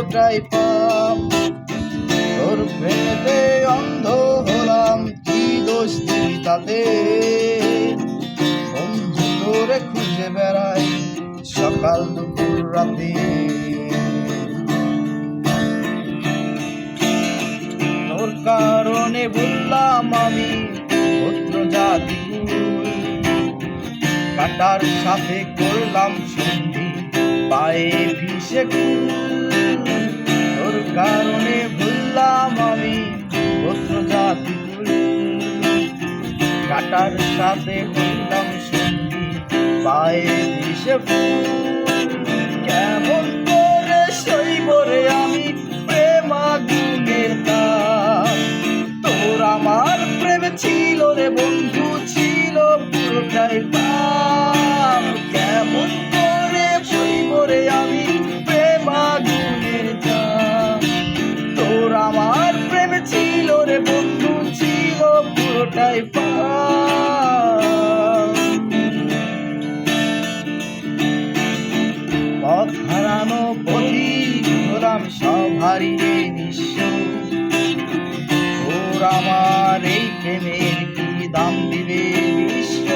পুরোটাই পাপ। তোর প্রেমেতে অন্ধ হলাম, কি দোষ দিই তাতে বন্ধু তোরে খুঁজে বেড়াই সকাল দুপুর রাতে। তোর কারণে বললাম আমি পুত্র জাতি কাটার সাথে করলাম সন্ধি, পায়ে ভিসে তোর কারণে ভুললাম আমি পুত্র জাতি কাটার সাথে করলাম সন্ধি পায়ে ভিসে কেমন করে সইব রে আমি প্রেমাগুনের তার তোর আমার প্রেম ছিল রে, বন্ধু ছিল পুরোটাই পাপ পথ হারানো হলাম সব হারিয়ে নিঃস্ব। ওর আমার এই প্রেমের কি দাম দিবে বিশ্ব?